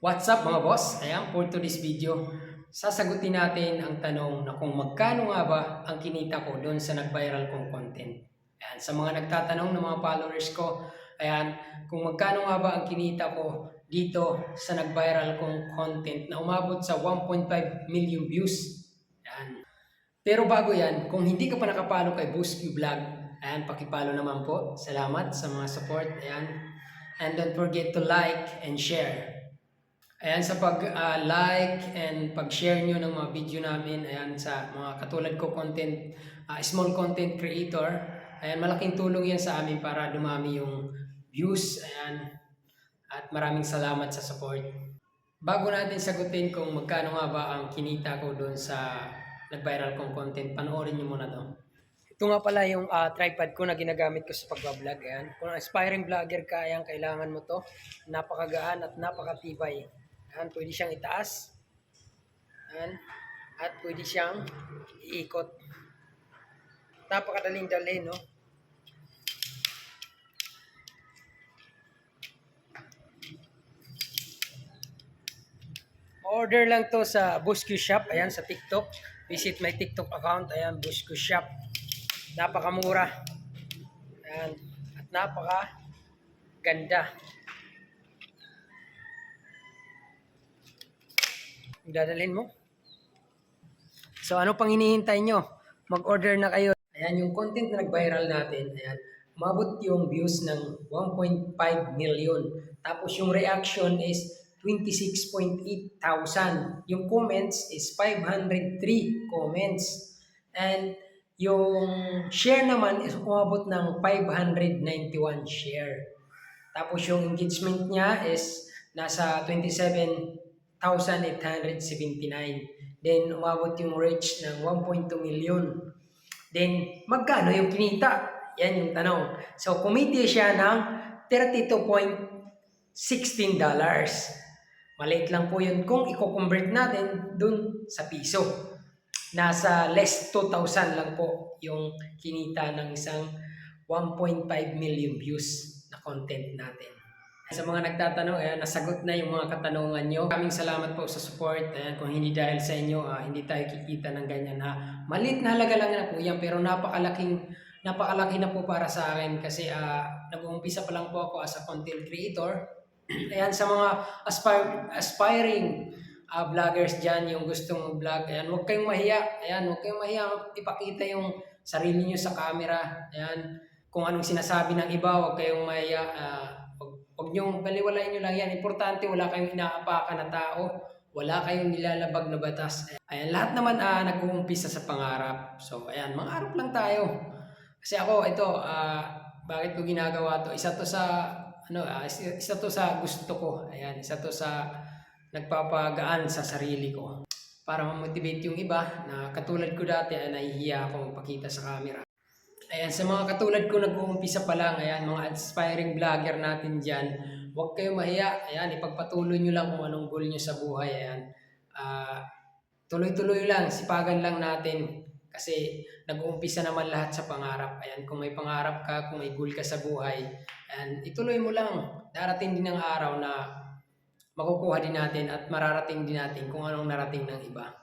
What's up mga boss? Ayan, for today's video, sasagutin natin ang tanong na kung magkano nga ba ang kinita ko doon sa nag-viral kong content. Ayan, sa mga nagtatanong ng mga followers ko, ayan, kung magkano nga ba ang kinita ko dito sa nag-viral kong content na umabot sa 1.5 million views. Ayan. Pero bago yan, kung hindi ka pa nakapalo kay Boost Vlog, ayan, pakipalo naman po. Salamat sa mga support. Ayan. And don't forget to like and share. Ayan, sa pag-like and pag-share nyo ng mga video namin, ayan, sa mga katulad ko content, ah, small content creator, ayan, malaking tulong yan sa amin para dumami yung views, ayan, at maraming salamat sa support. Bago natin sagutin kung magkano nga ba ang kinita ko doon sa nag-viral kong content, panoorin nyo muna to. Ito nga pala yung ah, tripod ko na ginagamit ko sa pagbablog. Ayan. Kung aspiring vlogger ka, ayan, kailangan mo to. Napakagaan at napakatibay. Ayan, pwede siyang itaas. Ayan. At pwede siyang iikot. Napakadaling dalhin, no? Order lang to sa Buscu Shop, ayan sa TikTok. Visit my TikTok account, ayan Buscu Shop. Napakamura. Ayan. At napaka ganda. Dadalhin mo. So ano pang hinihintay nyo? Mag-order na kayo. Ayan yung content na nag-viral natin. Ayan. Umabot yung views ng 1.5 million. Tapos yung reaction is 26.8 thousand. Yung comments is 503 comments. And yung share naman is umabot ng 591 share. Tapos yung engagement niya is nasa 27,879. Then umabot yung reach ng 1.2 million. Then magkano yung kinita? Yan yung tanong. So kumiti siya ng 32.16 dollars. Maliit lang po yun kung i-convert natin dun sa piso. Nasa less 2,000 lang po yung kinita ng isang 1.5 million views na content natin. Sa mga nagtatanong, ayan, nasagot na yung mga katanungan nyo. Maraming salamat po sa support. Ayan, kung hindi dahil sa inyo, ah, hindi tayo kikita ng ganyan ha. Malit na halaga lang na po yan, pero napakalaking napakalaki na po para sa akin kasi uh, nag-uumpisa pa lang po ako as a content creator. Ayan, sa mga aspire, aspiring uh, vloggers dyan, yung gustong vlog, ayan, huwag kayong mahiya. Ayan, huwag kayong mahiya ipakita yung sarili nyo sa camera. Ayan, kung anong sinasabi ng iba, huwag kayong mahiya. Uh, huwag, nyo, baliwalain nyo lang yan. Importante, wala kayong inaapakan na tao. Wala kayong nilalabag na batas. Ayan, lahat naman uh, nag-uumpisa sa pangarap. So, ayan, mangarap lang tayo. Kasi ako, ito, uh, bakit ko ginagawa to? Isa to sa ano, uh, isa to sa gusto ko. Ayan, isa to sa nagpapagaan sa sarili ko. Para ma-motivate yung iba na katulad ko dati ay nahihiya ako magpakita sa camera. Ayan, sa mga katulad ko nag-uumpisa pa lang, ayan, mga aspiring vlogger natin dyan, huwag kayong mahiya. Ayan, ipagpatuloy nyo lang kung anong goal nyo sa buhay. Ayan, uh, tuloy-tuloy lang, sipagan lang natin. Kasi nag-uumpisa naman lahat sa pangarap. Ayan, kung may pangarap ka, kung may goal ka sa buhay, ayan, ituloy mo lang. Darating din ang araw na makukuha din natin at mararating din natin kung anong narating ng iba.